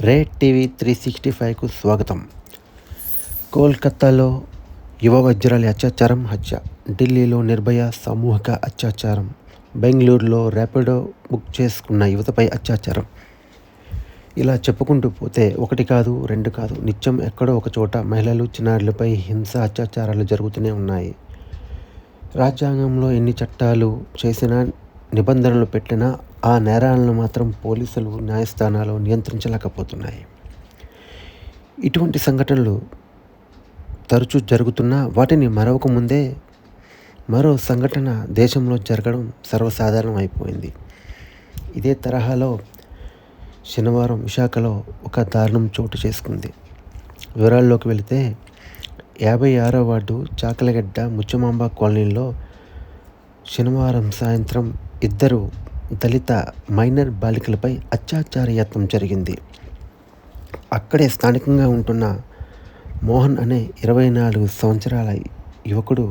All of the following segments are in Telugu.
రేడ్ టీవీ త్రీ సిక్స్టీ ఫైవ్కు స్వాగతం. కోల్కతాలో యువ వజ్రాలి అత్యాచారం హత్య. ఢిల్లీలో నిర్భయ సామూహిక అత్యాచారం. బెంగళూరులో ర్యాపిడో బుక్ చేసుకున్న యువతపై అత్యాచారం. ఇలా చెప్పుకుంటూ పోతే ఒకటి కాదు రెండు కాదు నిత్యం ఎక్కడో ఒక చోట మహిళలు చిన్నారులపై హింస అత్యాచారాలు జరుగుతూనే ఉన్నాయి. రాజ్యాంగంలో ఎన్ని చట్టాలు చేసినా నిబంధనలు పెట్టినా ఆ నేరాలను మాత్రం పోలీసులు న్యాయస్థానాలు నియంత్రించలేకపోతున్నాయి. ఇటువంటి సంఘటనలు తరచూ జరుగుతున్నా వాటిని మరవక ముందే మరో సంఘటన దేశంలో జరగడం సర్వసాధారణం అయిపోయింది ఇదే తరహాలో శనివారం విశాఖలో ఒక దారుణం చోటు చేసుకుంది. వివరాల్లోకి వెళితే యాభై ఆరో వార్డు చాకలగడ్డ ముచ్చమాంబ కాలనీలో శనివారం సాయంత్రం ఇద్దరు దళిత మైనర్ బాలికలపై అత్యాచార యత్నం జరిగింది. అక్కడే స్థానికంగా ఉంటున్న మోహన్ అనే ఇరవై నాలుగు సంవత్సరాల యువకుడు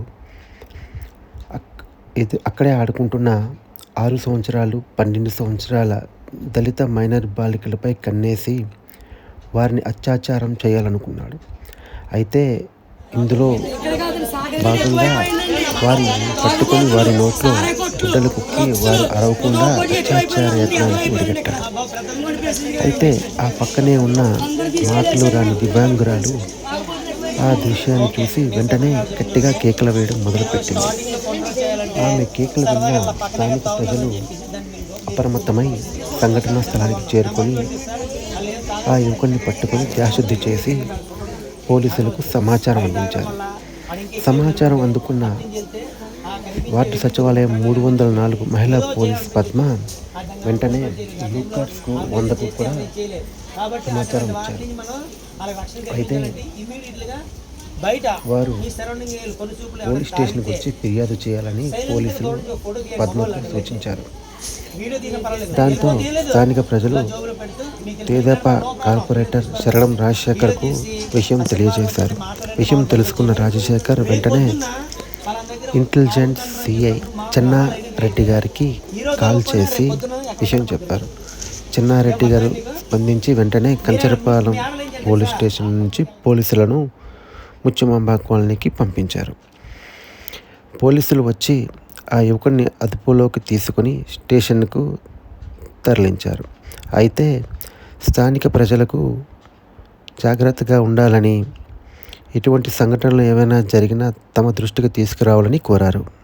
ఇది అక్కడే ఆడుకుంటున్న ఆరు సంవత్సరాలు పన్నెండు సంవత్సరాల దళిత మైనర్ బాలికలపై కన్నేసి వారిని అత్యాచారం చేయాలనుకున్నాడు. అయితే ఇందులో భాగంగా వారిని పట్టుకొని వారి నోట్లో గుడ్డలు కుక్కి వారు అరవకుండా అత్యాచార యత్నానికి అయితే ఆ పక్కనే ఉన్న మాటలు రాని దివ్యాంగురాలు ఆ దృశ్యాన్ని చూసి వెంటనే గట్టిగా కేకలు వేయడం మొదలుపెట్టింది. ఆమె కేకలు విన్న స్థానిక ప్రజలు అప్రమత్తమై సంఘటనా స్థలానికి చేరుకొని ఆ యువకుడిని పట్టుకొని దేహశుద్ధి చేసి పోలీసులకు సమాచారం అందించారు. సమాచారం అందుకున్న వార్డు సచివాలయం మూడు వందల నాలుగు మహిళా పోలీస్ పద్మ. వెంటనే బ్లూ కార్డ్స్కు వందకు కూడా సమాచారం ఇచ్చారు. అయితే వారు పోలీస్ స్టేషన్కి వచ్చి ఫిర్యాదు చేయాలని పోలీసులు పద్మకు సూచించారు. దాంతో స్థానిక ప్రజలు తేదప కార్పొరేటర్ శరణం రాజశేఖర్కు విషయం తెలియజేశారు. విషయం తెలుసుకున్న రాజశేఖర్ వెంటనే ఇంటెలిజెన్స్ సిఐ చెన్నారెడ్డి గారికి కాల్ చేసి విషయం చెప్పారు. చెన్నారెడ్డి గారు స్పందించి వెంటనే కంచరపాలెం పోలీస్ స్టేషన్ నుంచి పోలీసులను ముచ్చమాంబ కాలనీకి పంపించారు. పోలీసులు వచ్చి ఆ యువకుడిని అదుపులోకి తీసుకుని స్టేషన్కు తరలించారు. అయితే స్థానిక ప్రజలకు జాగ్రత్తగా ఉండాలని ఇటువంటి సంఘటనలు ఏమైనా జరిగినా తమ దృష్టికి తీసుకురావాలని కోరారు.